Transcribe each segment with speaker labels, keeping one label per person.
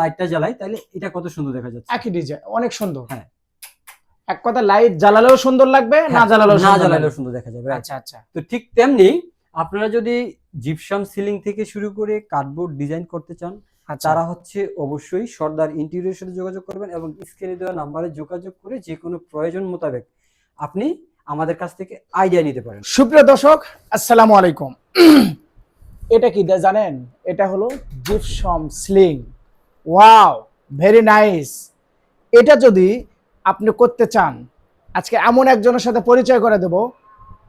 Speaker 1: লাইটটা জ্বালাই তাহলে এটা কত সুন্দর দেখা যাচ্ছে।
Speaker 2: একই ডিজাইন অনেক সুন্দর।
Speaker 1: হ্যাঁ।
Speaker 2: এক কথা লাইট জ্বালালেও সুন্দর লাগবে না
Speaker 1: হ্যাঁ,
Speaker 2: জ্বালালেও
Speaker 1: না জ্বালালেও সুন্দর দেখা যাবে
Speaker 2: আচ্ছা আচ্ছা।
Speaker 1: তো ঠিক তেমনি আপনারা যদি জিপসাম সিলিং থেকে শুরু করে কার্ডবোর্ড ডিজাইন করতে চান
Speaker 2: আচ্ছা।
Speaker 1: তারা হচ্ছে অবশ্যই সর্দার ইন্টেরিয়র সাথে যোগাযোগ করবেন এবং স্ক্রিনে দেওয়া নাম্বারে যোগাযোগ করে যে কোনো প্রয়োজন মোতাবেক আপনি আমাদের কাছ থেকে আইডিয়া নিতে পারেন।
Speaker 2: সুপ্রিয় দর্শক আসসালামু আলাইকুম। এটা কি জানেন? এটা হলো gypsum ceiling wow very nice এটা যদি আপনি করতে চান আজকে এমন একজনের সাথে পরিচয় করে দেব।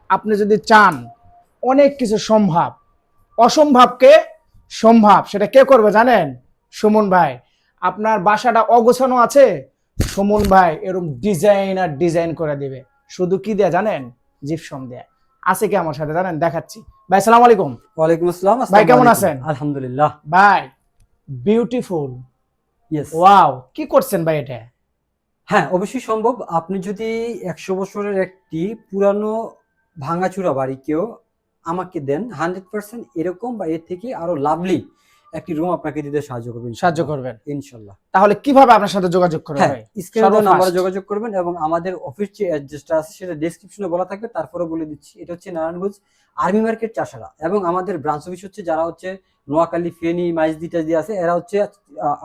Speaker 2: আপনি যদি চান অনেক কিছু সম্ভব। অসম্ভবকে সম্ভব। সেটা কে করবে জানেন? সুমন ভাই। আপনার বাসাটা অগোছানো আছে? সুমন ভাই এরকম ডিজাইন আর ডিজাইন করে দিবে। শুধু কি দেয়া জানেন? জিপসম দেয়া। আছে কি আমার সাথে? জানেন? দেখাচ্ছি। ভাই সালাম আলাইকুম।
Speaker 1: ওয়ালাইকুম আসসালাম।
Speaker 2: ভাই, কেমন আছেন?
Speaker 1: আলহামদুলিল্লাহ।
Speaker 2: ভাই বিউটিফুল
Speaker 1: ইয়েস
Speaker 2: ওয়াও কি করছেন ভাই এটা?
Speaker 1: হ্যাঁ অবশ্যই সম্ভব। আপনি যদি একশো বছরের একটি পুরানো ভাঙাচুরা বাড়ি কেউ আমাকে দেন হান্ড্রেড পার্সেন্ট এরকম বা এর থেকে আরও লাভলি একটি রুম আপনাকে দিতে সাহায্য করবেন
Speaker 2: সাহায্য করবেন।
Speaker 1: ইনশাল্লাহ।
Speaker 2: তাহলে কীভাবে আপনার সাথে যোগাযোগ করবে
Speaker 1: হ্যাঁ স্ক্রিনে। নাম্বারে যোগাযোগ করবেন এবং আমাদের অফিস যে অ্যাড্রেসটা আছে সেটা ডেসক্রিপশনে বলা থাকবে তারপরে বলে দিচ্ছি। এটা হচ্ছে নারায়ণগঞ্জ আর্মি মার্কেট চাষারা এবং আমাদের ব্রাঞ্চ অফিস হচ্ছে যারা হচ্ছে নোয়াখালী ফেনী মাইজদি টাইজদি আছে এরা হচ্ছে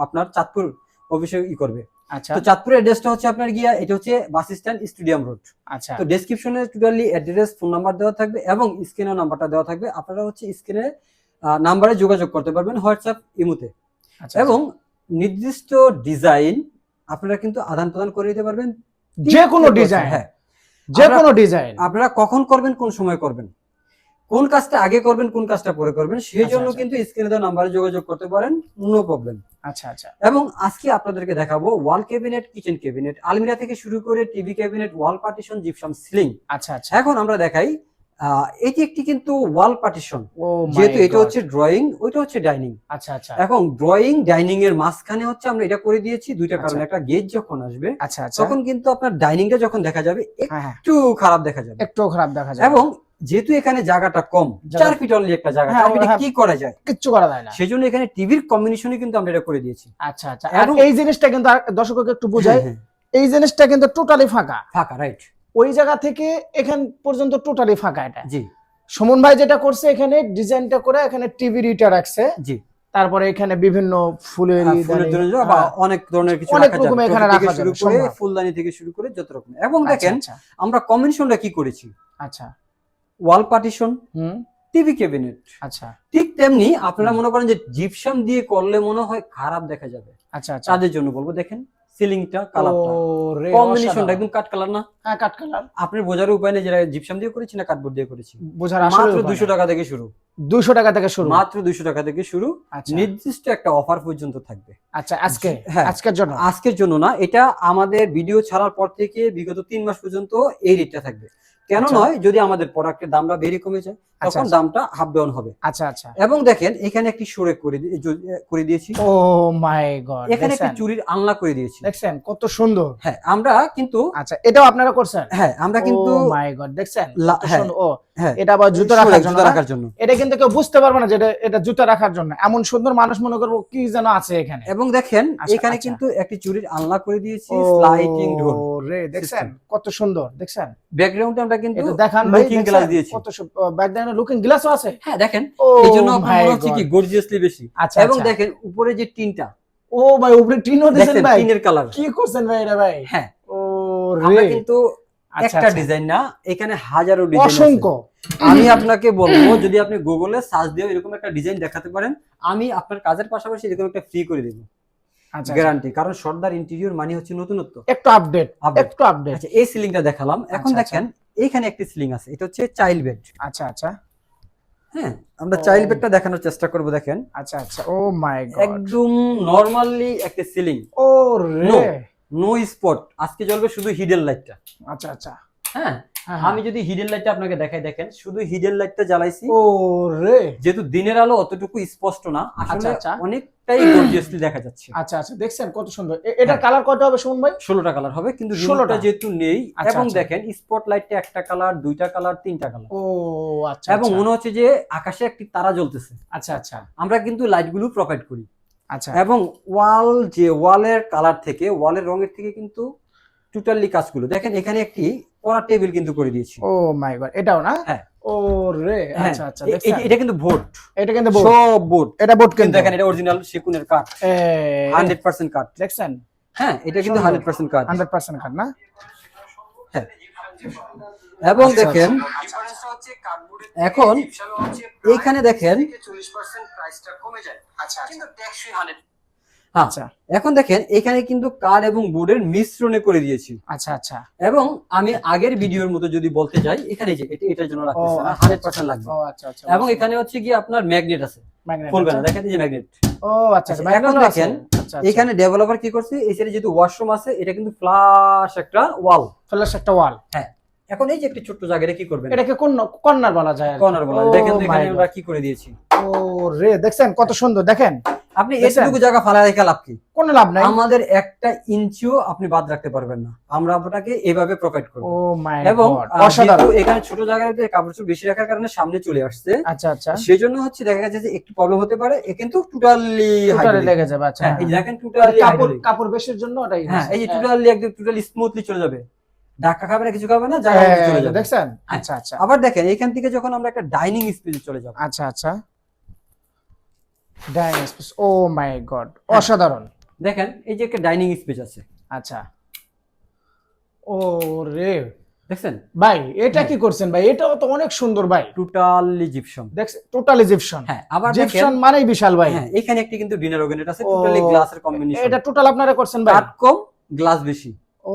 Speaker 1: আপনার চাঁদপুর অফিসে ই করবে।
Speaker 2: আচ্ছা।
Speaker 1: তো চাঁদপুরের অ্যাড্রেসটা হচ্ছে আপনার গিয়া এটা হচ্ছে বাস স্ট্যান্ড স্টেডিয়াম রোড
Speaker 2: আচ্ছা।
Speaker 1: তো ডেসক্রিপশনে টোটালি অ্যাড্রেস ফোন নাম্বার দেওয়া থাকবে এবং স্ক্রিনে নাম্বারটা দেওয়া থাকবে। আপনারা হচ্ছে স্ক্রিনে নাম্বারে যোগাযোগ করতে পারবেন হোয়াটসঅ্যাপ ইমুতে।
Speaker 2: আচ্ছা
Speaker 1: এবং নির্দিষ্ট ডিজাইন আপনারা কিন্তু আদান প্রদান করে দিতে পারবেন।
Speaker 2: যে কোনো ডিজাইন।
Speaker 1: হ্যাঁ।
Speaker 2: যে কোনো ডিজাইন।
Speaker 1: আপনারা কখন করবেন কোন সময় করবেন কোন কাজটা আগে করবেন কোন কাজটা পরে করবেন সেই
Speaker 2: আচ্ছা,
Speaker 1: জন্য
Speaker 2: আচ্ছা।
Speaker 1: কিন্তু স্ক্রিনে দেওয়া নাম্বারে যোগাযোগ করতে পারেন নো প্রবলেম।
Speaker 2: আচ্ছা আচ্ছা।
Speaker 1: এবং আজকে আপনাদেরকে দেখাবো ওয়াল ক্যাবিনেট কিচেন ক্যাবিনেট। আলমিরা থেকে শুরু করে TV cabinet wall partition gypsum ceiling.
Speaker 2: আচ্ছা আচ্ছা।
Speaker 1: এখন আমরা দেখাই এটি একটি কিন্তু ওয়াল পার্টিশন যেহেতু এটা হচ্ছে ড্রয়িং ওইটা হচ্ছে ডাইনিং
Speaker 2: আচ্ছা আচ্ছা।
Speaker 1: এখন ড্রয়িং ডাইনিং এর মাঝখানে হচ্ছে আমরা এটা করে দিয়েছি দুইটা কারণে
Speaker 2: আচ্ছা।
Speaker 1: একটা গেট যখন আসবে
Speaker 2: আচ্ছা আচ্ছা।
Speaker 1: তখন কিন্তু আপনার ডাইনিংটা যখন দেখা যাবে
Speaker 2: হ্যাঁ হ্যাঁ।
Speaker 1: একটু খারাপ দেখা যাবে।
Speaker 2: একটু খারাপ দেখা যায়
Speaker 1: এবং যেহেতু এখানে জায়গাটা কম চার ফিট অনলি একটা জায়গা
Speaker 2: হ্যাঁ।
Speaker 1: কি করা যায়?
Speaker 2: কিচ্ছু করা যায় না।
Speaker 1: সেই জন্য এখানে টিভির কম্বিনেশনে কিন্তু আমরা এটা করে দিয়েছি।
Speaker 2: আচ্ছা আচ্ছা। আর এই জিনিসটা কিন্তু দর্শককে একটু বুঝাই এই জিনিসটা কিন্তু টোটালি ফাঁকা।
Speaker 1: ফাঁকা রাইট
Speaker 2: ওই জায়গা থেকে এখান পর্যন্ত টোটালি ফাঁকা এটা।
Speaker 1: জি।
Speaker 2: সুমন ভাই যেটা করছে এখানে ডিজাইনটা করে এখানে টিভি রিটা রাখছে।
Speaker 1: জি।
Speaker 2: তারপরে এখানে বিভিন্ন ফুলের
Speaker 1: আহ, ফুলের জন্য যে বা অনেক ধরনের কিছু
Speaker 2: অনেক রকম এখানে রাখা
Speaker 1: শুরু করে ফুলদানি থেকে শুরু করে যত রকম। এবং দেখেন
Speaker 2: আচ্ছা।
Speaker 1: আমরা কম্বিনেশনটা কি করেছি?
Speaker 2: আচ্ছা।
Speaker 1: Wall partition
Speaker 2: hmm.
Speaker 1: TV cabinet
Speaker 2: আচ্ছা।
Speaker 1: ঠিক তেমনি আপনারা মনে করেন যে জিপসাম দিয়ে করলে মনে হয় খারাপ দেখা যাবে।
Speaker 2: আচ্ছা আচ্ছা।
Speaker 1: তাদের জন্য বলব দেখেন। সিলিংটা কালারটা। কম্বিনেশনটা একদম কাট কালার না?
Speaker 2: হ্যাঁ কাট কালার
Speaker 1: আপনার বোঝার উপায় নেই যেটা জিপসাম দিয়ে করেছি না কার্ডবোর্ড দিয়ে করেছি?
Speaker 2: বোঝার
Speaker 1: মাত্র
Speaker 2: আসলে
Speaker 1: দুশো টাকা থেকে শুরু।
Speaker 2: টাকা থেকে শুরু।
Speaker 1: মাত্র টাকা থেকে শুরু।
Speaker 2: আচ্ছা।
Speaker 1: নির্দিষ্ট একটা অফার পর্যন্ত থাকবে।
Speaker 2: আচ্ছা আজকে?
Speaker 1: হ্যাঁ।
Speaker 2: আজকের জন্য?
Speaker 1: আজকের জন্য না এটা আমাদের ভিডিও ছাড়ার পর থেকে বিগত তিন মাস পর্যন্ত এই রেটটা থাকবে। কেন
Speaker 2: আচ্ছা।
Speaker 1: নয় যদি আমাদের প্রোডাক্টের দামটা বেড়ে কমে যায় তখন দামটা হাফ ডাউন হবে।
Speaker 2: আচ্ছা আচ্ছা।
Speaker 1: এবং দেখেন এখানে একটি সরে করে করে দিয়েছি।
Speaker 2: ও মাই গড
Speaker 1: এখানে একটি চুরির আলনা করে দিয়েছি।
Speaker 2: দেখছেন কত সুন্দর।
Speaker 1: হ্যাঁ আমরা কিন্তু
Speaker 2: আচ্ছা এটাও আপনারা করছেন?
Speaker 1: হ্যাঁ আমরা কিন্তু
Speaker 2: ও মাই গড দেখছেন
Speaker 1: হ্যাঁ,
Speaker 2: ও
Speaker 1: হ্যাঁ
Speaker 2: এটা আবার জুতো রাখার জন্য
Speaker 1: রাখার জন্য।
Speaker 2: এটা কিন্তু কেউ বুঝতে পারবে না যে এটা- এটা জুতো রাখার জন্য। এমন সুন্দর মানুষ মনে করব কি যেন আছে এখানে।
Speaker 1: এবং দেখেন
Speaker 2: আচ্ছা,
Speaker 1: এখানে
Speaker 2: আচ্ছা।
Speaker 1: কিন্তু একটি চুরির আলনা করে দিয়েছি স্লাইডিং ডোর
Speaker 2: রে দেখছেন কত সুন্দর দেখছেন?
Speaker 1: ব্যাকগ্রাউন্ডে আমরা কিন্তু
Speaker 2: দেখান
Speaker 1: লুকিং গ্লাস দিয়েছি।
Speaker 2: কত ব্যাকগ্রাউন্ডে লুকিং গ্লাসও আছে।
Speaker 1: হ্যাঁ দেখেন এই জন্য আপনার মনে হচ্ছে কি গর্জিয়াসলি বেশি।
Speaker 2: আচ্ছা
Speaker 1: এবং
Speaker 2: আচ্ছা।
Speaker 1: দেখেন উপরে যে টিনটা।
Speaker 2: ও ভাই উপরে টিনও দিয়েছেন ভাই।
Speaker 1: টিনের কালার
Speaker 2: কি করছেন ভাই এটা ভাই?
Speaker 1: হ্যাঁ।
Speaker 2: ও
Speaker 1: আমরা কিন্তু
Speaker 2: আচ্ছা,
Speaker 1: একটা
Speaker 2: আচ্ছা।
Speaker 1: ডিজাইন না এখানে হাজারো ডিজাইন
Speaker 2: অসংখ্য।
Speaker 1: আমি আপনাকে বলব যদি আপনি গুগলে সার্চ দিয়ে এরকম একটা ডিজাইন দেখাতে পারেন আমি আপনার কাজের পাশাপাশি এরকম একটা ফ্রি করে দেবো।
Speaker 2: আচ্ছা আচ্ছা।
Speaker 1: গ্যারান্টি কারণ সর্দার ইন্টেরিয়র মানে হচ্ছে নতুনত্ব।
Speaker 2: একটু আপডেট। একটু আপডেট
Speaker 1: আচ্ছা এই সিলিংটা দেখালাম। এখন
Speaker 2: আচ্ছা,
Speaker 1: দেখেন এইখানে একটি সিলিং আছে এটা হচ্ছে চাইল্ড বেড
Speaker 2: আচ্ছা আচ্ছা।
Speaker 1: হ্যাঁ আমরা। চাইল্ড বেডটা দেখানোর চেষ্টা করব দেখেন।
Speaker 2: আচ্ছা আচ্ছা ও মাই গড
Speaker 1: একদম নরমালি একটা সিলিং
Speaker 2: ও. রে।
Speaker 1: নো স্পট আজকে জ্বলবে শুধু হিডেন লাইটটা
Speaker 2: আচ্ছা আচ্ছা।
Speaker 1: হ্যাঁ
Speaker 2: হ্যাঁ,
Speaker 1: আমি যদি হিডেন লাইটটা আপনাকে দেখাই দেখেন শুধু হিডেন লাইটটা জ্বালাইছি।
Speaker 2: ও রে।
Speaker 1: যেহেতু দিনের আলো অতটুকু স্পষ্ট না আসলে
Speaker 2: আচ্ছা।
Speaker 1: অনেকটাই গর্জিয়াসলি দেখা যাচ্ছে।
Speaker 2: আচ্ছা আচ্ছা দেখছেন কত সুন্দর। এ- এটার
Speaker 1: হ্যাঁ।
Speaker 2: কালার কত হবে সুমন ভাই?
Speaker 1: ষোলোটা কালার হবে কিন্তু
Speaker 2: 16টা
Speaker 1: ষোলোটা যেহেতু নেই
Speaker 2: আচ্ছা,
Speaker 1: এবং
Speaker 2: আচ্ছা।
Speaker 1: দেখেন একটা কালার দুইটা কালার তিনটা কালার
Speaker 2: ও আচ্ছা
Speaker 1: এবং। মনে হচ্ছে যে আকাশে একটি তারা জ্বলতেছে।
Speaker 2: আচ্ছা আচ্ছা।
Speaker 1: আমরা কিন্তু লাইটগুলো প্রোভাইড করি।
Speaker 2: আচ্ছা।
Speaker 1: এবং ওয়াল যে ওয়ালের কালার থেকে ওয়ালের রঙের থেকে কিন্তু টোটালি কাজগুলো। দেখেন এখানে একটি পড়ার টেবিল কিন্তু করে দিয়েছি।
Speaker 2: ও মাই গড এটাও না?
Speaker 1: হ্যাঁ।
Speaker 2: ও রে
Speaker 1: হ্যাঁ,
Speaker 2: আচ্ছা আচ্ছা
Speaker 1: এটা কিন্তু বোর্ড
Speaker 2: এটা কিন্তু।
Speaker 1: সব বোর্ড
Speaker 2: এটা বোর্ড
Speaker 1: কিন্তু
Speaker 2: কিন্তু।
Speaker 1: দেখেন এটা অরিজিনাল সেকুনের কাঠ
Speaker 2: এই,
Speaker 1: হান্ড্রেড পার্সেন্ট কাঠ
Speaker 2: দেখছেন?
Speaker 1: হ্যাঁ এটা কিন্তু
Speaker 2: সুন্দর।
Speaker 1: হান্ড্রেড পার্সেন্ট কাঠ
Speaker 2: হান্ড্রেড পার্সেন্ট কাট না?
Speaker 1: হ্যাঁ। এবং
Speaker 2: আচ্ছা,
Speaker 1: দেখেন এখন এইখানে দেখেন
Speaker 2: আচ্ছা
Speaker 1: হ্যাঁ
Speaker 2: আচ্ছা।
Speaker 1: এখন দেখেন এখানে কিন্তু কাঠ এবং বোর্ডের মিশ্রণে করে দিয়েছি।
Speaker 2: আচ্ছা আচ্ছা।
Speaker 1: এবং আমি আগের ভিডিওর মতো যদি বলতে চাই এখানে যে এটা এটার জন্য রাখতেছে
Speaker 2: আচ্ছা,
Speaker 1: হান্ড্রেড লাগবে।
Speaker 2: ও আচ্ছা আচ্ছা
Speaker 1: এবং এখানে হচ্ছে কি আপনার ম্যাগনেট আছে। খুলবে না দেখেন যে ম্যাগনেট
Speaker 2: ও আচ্ছা আচ্ছা আছে।
Speaker 1: দেখেন,
Speaker 2: আচ্ছা আচ্ছা।
Speaker 1: এখানে ডেভেলপার কি করছে এই সাইডে যেহেতু ওয়াশরুম আছে এটা কিন্তু ফ্লাশ একটা ওয়াল
Speaker 2: ফ্ল্যাশ একটা ওয়াল হ্যাঁ।
Speaker 1: এখন এই যে একটি ছোট্ট জায়গা এটা কি করবেন?
Speaker 2: এটাকে কোন কর্নার বলা যায়
Speaker 1: কর্নার বলা দেখেন এখানে আমরা কি করে দিয়েছি।
Speaker 2: ও রে দেখছেন কত সুন্দর দেখেন।
Speaker 1: আপনি? এতটুকু জায়গা ফালা রেখে লাভ কি?
Speaker 2: কোনো লাভ নাই।
Speaker 1: আমাদের একটা ইঞ্চিও আপনি বাদ রাখতে পারবেন না। আমরা আপনাকে এভাবে প্রোভাইড করব।
Speaker 2: ও মাই
Speaker 1: এবং
Speaker 2: গড
Speaker 1: আহ,
Speaker 2: অসাধারণ।
Speaker 1: এখানে ছোট জায়গায় কাপড় চোপড় বেশি রাখার কারণে সামনে চলে আসছে।
Speaker 2: আচ্ছা আচ্ছা।
Speaker 1: সেই জন্য হচ্ছে দেখা যাচ্ছে যে একটু প্রবলেম হতে পারে। এ কিন্তু টোটালি
Speaker 2: টোটালি লেগে যাবে আচ্ছা
Speaker 1: হ্যাঁ এই
Speaker 2: হ্যাঁ।
Speaker 1: দেখেন টোটালি
Speaker 2: কাপড় কাপড় বেশির জন্য ওটাই
Speaker 1: হ্যাঁ এই যে
Speaker 2: হ্যাঁ।
Speaker 1: টোটালি একদম টোটালি স্মুথলি চলে যাবে। ধাক্কা খাবে না কিছু খাবে না জায়গা চলে
Speaker 2: হ্যাঁ,
Speaker 1: যাবে।
Speaker 2: দেখছেন?
Speaker 1: হ্যাঁ।
Speaker 2: আচ্ছা আচ্ছা।
Speaker 1: আবার দেখেন এখান থেকে যখন আমরা একটা ডাইনিং স্পেসে চলে যাব
Speaker 2: আচ্ছা আচ্ছা। Dining space oh my god
Speaker 1: হ্যাঁ।
Speaker 2: অসাধারণ
Speaker 1: দেখেন এই যে একটা ডাইনিং স্পেস আছে।
Speaker 2: আচ্ছা। ও রে
Speaker 1: দেখছেন?
Speaker 2: ভাই এটা কি করছেন ভাই? এটাও তো অনেক সুন্দর ভাই।
Speaker 1: টোটালি জিপসম
Speaker 2: দেখছেন? টোটাল ইজিপশন
Speaker 1: হ্যাঁ আবার দেখেন।
Speaker 2: জিপশন মানেই বিশাল ভাই।
Speaker 1: হ্যাঁ এখানে একটি কিন্তু ডিনার ওভেনেট আছে টোটালি গ্লাসের কম্বিনেশন
Speaker 2: এটা টোটাল আপনারা করছেন ভাই?
Speaker 1: কাঠ কম গ্লাস বেশি।
Speaker 2: ও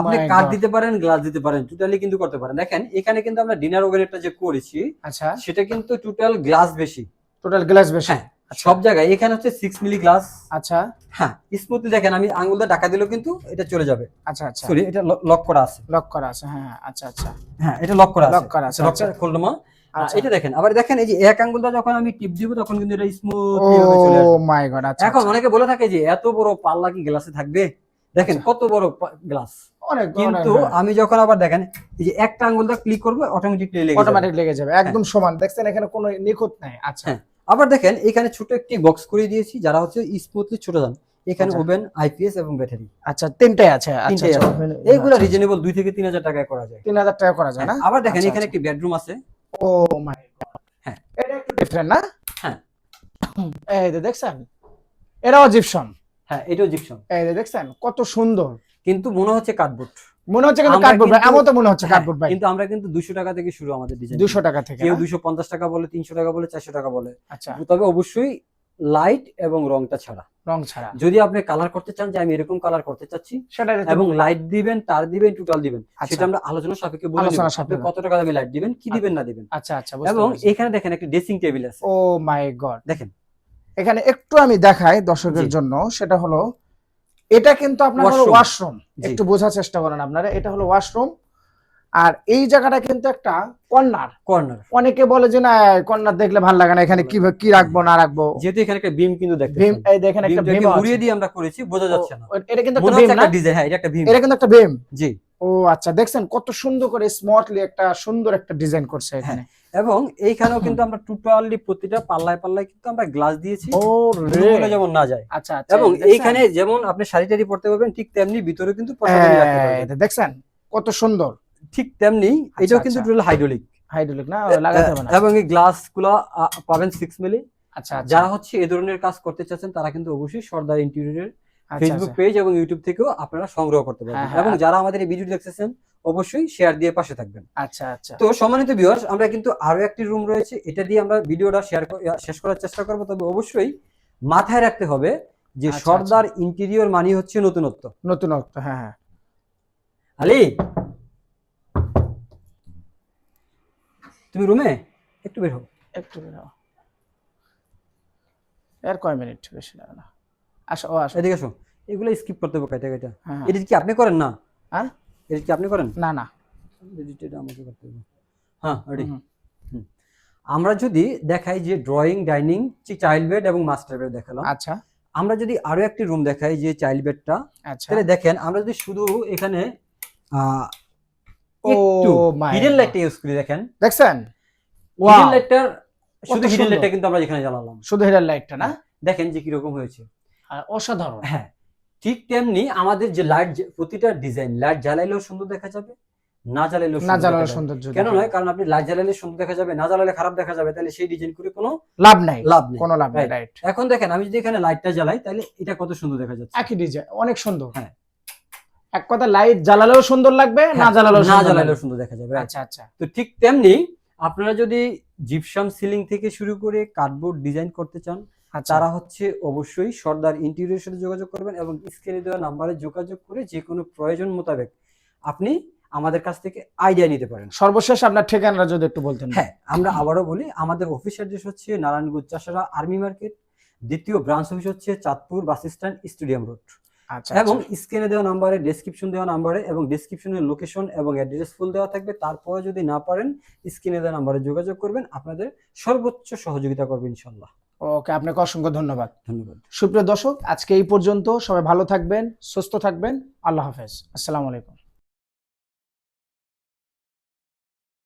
Speaker 1: আপনি কাঠ দিতে পারেন গ্লাস দিতে পারেন টোটালি কিন্তু করতে পারেন। দেখেন এখানে কিন্তু আমরা ডিনার ওভেনেটটা যে করেছি
Speaker 2: আচ্ছা।
Speaker 1: সেটা কিন্তু টোটাল গ্লাস বেশি।
Speaker 2: টোটাল গ্লাস বেশি।
Speaker 1: হ্যাঁ সব জায়গায়। এখানে হচ্ছে সিক্স মিলি গ্লাস
Speaker 2: আচ্ছা।
Speaker 1: হ্যাঁ স্মুথলি দেখেন আমি আঙুলটা ডাকা দিলেও কিন্তু এটা চলে যাবে।
Speaker 2: আচ্ছা আচ্ছা।
Speaker 1: সরি এটা লক করা আছে।
Speaker 2: লক করা আছে হ্যাঁ হ্যাঁ, আচ্ছা আচ্ছা।
Speaker 1: হ্যাঁ এটা লক করা আছে।
Speaker 2: Lock করা আছে,
Speaker 1: লক
Speaker 2: আচ্ছা।
Speaker 1: খুললো মা
Speaker 2: আচ্ছা।
Speaker 1: এটা দেখেন আবার দেখেন এই যে এক আঙ্গুলটা যখন আমি টিপ দিব তখন কিন্তু এটা
Speaker 2: ও
Speaker 1: চলে আসবে।
Speaker 2: মাই গড আচ্ছা
Speaker 1: এখন
Speaker 2: আচ্ছা।
Speaker 1: অনেকে বলে থাকে যে এত বড় পাল্লা কি গ্লাসে থাকবে? দেখেন কত বড় গ্লাস
Speaker 2: অনেক
Speaker 1: কিন্তু আমি যখন আবার দেখেন এই যে একটা আঙ্গুলটা ক্লিক করব অটোমেটিকলি লেগে যাবে।
Speaker 2: অটোমেটিক লেগে যাবে একদম সমান। দেখছেন এখানে কোনো নিখুঁত নাই। আচ্ছা।
Speaker 1: হ্যাঁ। আবার দেখেন এখানে ছোট একটি বক্স করে দিয়েছি যারা হচ্ছে স্মুথলি ছোট যান। এখানে
Speaker 2: আচ্ছা।
Speaker 1: ওভেন আইপিএস এবং ব্যাটারি
Speaker 2: আচ্ছা তিনটাই আছে আচ্ছা আচ্ছা।
Speaker 1: এইগুলো রিজনেবল দুই থেকে তিন হাজার টাকায় করা যায়।
Speaker 2: তিন হাজার টাকা করা যায় না?
Speaker 1: আবার দেখেন
Speaker 2: আচ্ছা,
Speaker 1: এখানে
Speaker 2: আচ্ছা।
Speaker 1: একটি বেডরুম আছে।
Speaker 2: ও মাই
Speaker 1: হ্যাঁ।
Speaker 2: এটা একটু ডিফারেন্ট না?
Speaker 1: হ্যাঁ।
Speaker 2: এই দেখছেন এটাও জিপসন
Speaker 1: হ্যাঁ এটাও জিপসন
Speaker 2: এই দেখছেন কত সুন্দর।
Speaker 1: কিন্তু মনে হচ্ছে কার্ডবোর্ড
Speaker 2: মনে হচ্ছে কিন্তু কার্ডবোর্ড ভাই আমার তো মনে হচ্ছে কার্ডবোর্ড ভাই।
Speaker 1: কিন্তু আমরা কিন্তু দুশো টাকা থেকে শুরু আমাদের ডিজাইন
Speaker 2: দুশো টাকা থেকে
Speaker 1: কেউ
Speaker 2: না?
Speaker 1: দুশো পঞ্চাশ টাকা বলে তিনশো টাকা বলে চারশো টাকা বলে।
Speaker 2: আচ্ছা।
Speaker 1: তবে অবশ্যই লাইট এবং রংটা ছাড়া।
Speaker 2: রং ছাড়া।
Speaker 1: যদি আপনি কালার করতে চান যে আমি এরকম কালার করতে চাচ্ছি
Speaker 2: সেটা
Speaker 1: এবং লাইট দিবেন তার দিবেন টোটাল দিবেন
Speaker 2: আচ্ছা।
Speaker 1: সেটা আমরা আলোচনা সাপেক্ষে বলে
Speaker 2: আলোচনা সাপেক্ষে।
Speaker 1: কত টাকা দামে লাইট দিবেন কি দিবেন না দিবেন।
Speaker 2: আচ্ছা আচ্ছা বুঝতে
Speaker 1: এবং এখানে দেখেন একটা ড্রেসিং টেবিল আছে।
Speaker 2: ও মাই গড
Speaker 1: দেখেন।
Speaker 2: এখানে একটু আমি দেখাই দর্শকের
Speaker 1: জি।
Speaker 2: জন্য সেটা হলো এটা কিন্তু আপনার হলো ওয়াশরুম একটু বোঝার চেষ্টা করেন আপনারা এটা হলো ওয়াশরুম আর এই জায়গাটা কিন্তু একটা কর্নার।
Speaker 1: কর্নার
Speaker 2: অনেকে বলে যে না কর্নার দেখলে ভালো লাগে না এখানে কি কি রাখব না রাখব।
Speaker 1: যেহেতু এখানে একটা বিম কিন্তু দেখতে
Speaker 2: ভীম এই দেখেন একটা ভীম
Speaker 1: উড়িয়ে দিয়ে আমরা করেছি বোঝা যাচ্ছে না।
Speaker 2: এটা কিন্তু একটা ভীম না?
Speaker 1: একটা ডিজাইন হ্যাঁ এটা একটা ভীম।
Speaker 2: এটা কিন্তু একটা ভীম।
Speaker 1: জি।
Speaker 2: ও আচ্ছা দেখছেন কত সুন্দর করে স্মার্টলি একটা সুন্দর একটা ডিজাইন করছে এখানে।
Speaker 1: এবং এইখানেও কিন্তু আমরা টোটালি প্রতিটা পাল্লায় পাল্লায় কিন্তু আমরা গ্লাস দিয়েছি। যেমন না যায়।
Speaker 2: আচ্ছা আচ্ছা
Speaker 1: এবং এইখানে যেমন আপনি শাড়ি টাড়ি পরতে পারবেন ঠিক তেমনি ভিতরে কিন্তু।
Speaker 2: এটা দেখছেন? কত সুন্দর।
Speaker 1: ঠিক তেমনি এটাও কিন্তু
Speaker 2: আচ্ছা।
Speaker 1: টোটাল হাইড্রোলিক
Speaker 2: হাইড্রোলিক না? লাগাতে হবে না।
Speaker 1: এবং এই গ্লাসগুলো পাবেন সিক্স মিলি
Speaker 2: আচ্ছা আচ্ছা।
Speaker 1: যারা হচ্ছে এই ধরনের কাজ করতে চাচ্ছেন তারা কিন্তু অবশ্যই সর্দার ইন্টেরিয়রের
Speaker 2: আচ্ছা,
Speaker 1: ফেসবুক
Speaker 2: আচ্ছা।
Speaker 1: পেজ এবং ইউটিউব থেকেও আপনারা সংগ্রহ করতে
Speaker 2: হ্যাঁ,
Speaker 1: পারবেন।
Speaker 2: হ্যাঁ।
Speaker 1: এবং যারা আমাদের এই ভিডিও দেখতেছেন অবশ্যই শেয়ার দিয়ে পাশে থাকবেন।
Speaker 2: আচ্ছা আচ্ছা।
Speaker 1: তো সম্মানিত ভিউয়ার্স আমরা কিন্তু আরও একটি রুম রয়েছে। এটা দিয়ে আমরা ভিডিওটা শেয়ার শেষ করার চেষ্টা করব। তবে অবশ্যই মাথায় রাখতে হবে যে
Speaker 2: আচ্ছা,
Speaker 1: সর্দার ইন্টেরিয়র মানি হচ্ছে নতুনত্ব।
Speaker 2: নতুনত্ব হ্যাঁ হ্যাঁ।
Speaker 1: আলি তুমি রুমে একটু বের হও।
Speaker 2: একটু বেরো। এর কয় মিনিট বেশি না? আসো আসো।
Speaker 1: এদিকে আসো এগুলো স্কিপ করতে হবে কাইটা কাইটা।
Speaker 2: হ্যাঁ, হ্যাঁ।
Speaker 1: এডিট কি আপনি করেন না?
Speaker 2: হ্যাঁ?
Speaker 1: এডিট কি আপনি করেন?
Speaker 2: না না।
Speaker 1: এডিট এটা আমাকে করতে হবে। হ্যাঁ রেডি আমরা যদি দেখাই যে ড্রয়িং ডাইনিং চাইল্ড বেড এবং মাস্টার বেড দেখালাম।
Speaker 2: আচ্ছা।
Speaker 1: আমরা যদি আরও একটি রুম দেখাই যে চাইল্ড বেডটা
Speaker 2: আচ্ছা।
Speaker 1: তাহলে দেখেন আমরা যদি শুধু এখানে একটু হিডেন লাইটটা ইউজ করি দেখেন।
Speaker 2: দেখছেন?
Speaker 1: Hidden
Speaker 2: Wow!
Speaker 1: লাইটটার শুধু হিডেন লাইটটা কিন্তু আমরা এখানে জ্বালালাম।
Speaker 2: শুধু হেডার লাইটটা না?
Speaker 1: দেখেন যে কীরকম হয়েছে।
Speaker 2: অসাধারণ।
Speaker 1: হ্যাঁ ঠিক তেমনি আমাদের যে লাইট প্রতিটা ডিজাইন লাইট জ্বালাইলেও সুন্দর দেখা যাবে না জ্বালাইলেও
Speaker 2: না
Speaker 1: সুন্দর
Speaker 2: জ্বালানো
Speaker 1: দেখা
Speaker 2: সৌন্দর্য
Speaker 1: কেন নয়? কারণ আপনি লাইট জ্বালাইলে সুন্দর দেখা যাবে না জ্বালালে খারাপ দেখা যাবে তাহলে সেই ডিজাইন করে কোনো
Speaker 2: লাভ নাই
Speaker 1: লাভ নেই।
Speaker 2: কোনো লাভ নেই রাইট
Speaker 1: এখন দেখেন আমি যদি এখানে লাইটটা জ্বালাই তাহলে এটা কত সুন্দর দেখা যাচ্ছে।
Speaker 2: একই ডিজাইন অনেক সুন্দর।
Speaker 1: হ্যাঁ।
Speaker 2: এক কথা লাইট জ্বালালেও সুন্দর লাগবে না
Speaker 1: হ্যাঁ,
Speaker 2: জ্বালালেও
Speaker 1: না
Speaker 2: সুন্দর
Speaker 1: জ্বালাইলেও
Speaker 2: লাগবে।
Speaker 1: সুন্দর দেখা যাবে
Speaker 2: আচ্ছা আচ্ছা।
Speaker 1: তো ঠিক তেমনি আপনারা যদি জিপসাম সিলিং থেকে শুরু করে কার্ডবোর্ড ডিজাইন করতে চান তারা হচ্ছে অবশ্যই সর্দার ইন্টেরিয়র সাথে যোগাযোগ করবেন এবং স্ক্রিনে দেওয়া নাম্বারে যোগাযোগ করে যে কোনো প্রয়োজন মোতাবেক আপনি আমাদের কাছ থেকে আইডিয়া নিতে পারেন।
Speaker 2: সর্বশেষ আপনার ঠিকানাটা যদি একটু বলতেন।
Speaker 1: হ্যাঁ আমরা আবারও বলি আমাদের অফিস অ্যাড্রেস হচ্ছে নারায়ণগঞ্জ চাষারা আর্মি মার্কেট দ্বিতীয় ব্রাঞ্চ অফিস হচ্ছে Chandpur bus stand stadium road.
Speaker 2: আচ্ছা
Speaker 1: এবং
Speaker 2: আচ্ছা।
Speaker 1: স্ক্রিনে দেওয়া নাম্বারে ডেসক্রিপশন দেওয়া নাম্বারে এবং ডেসক্রিপশনের লোকেশন এবং অ্যাড্রেস ফুল দেওয়া থাকবে। তারপরে যদি না পারেন স্ক্রিনে দেওয়া নাম্বারে যোগাযোগ করবেন আপনাদের সর্বোচ্চ সহযোগিতা করবে ইনশাল্লাহ
Speaker 2: ওকে আপনাকে অসংখ্য ধন্যবাদ।
Speaker 1: ধন্যবাদ।
Speaker 2: সুপ্রিয় দর্শক আজকে এই পর্যন্ত সবাই ভালো থাকবেন সুস্থ থাকবেন। আল্লাহ হাফেজ। আসসালামু আলাইকুম।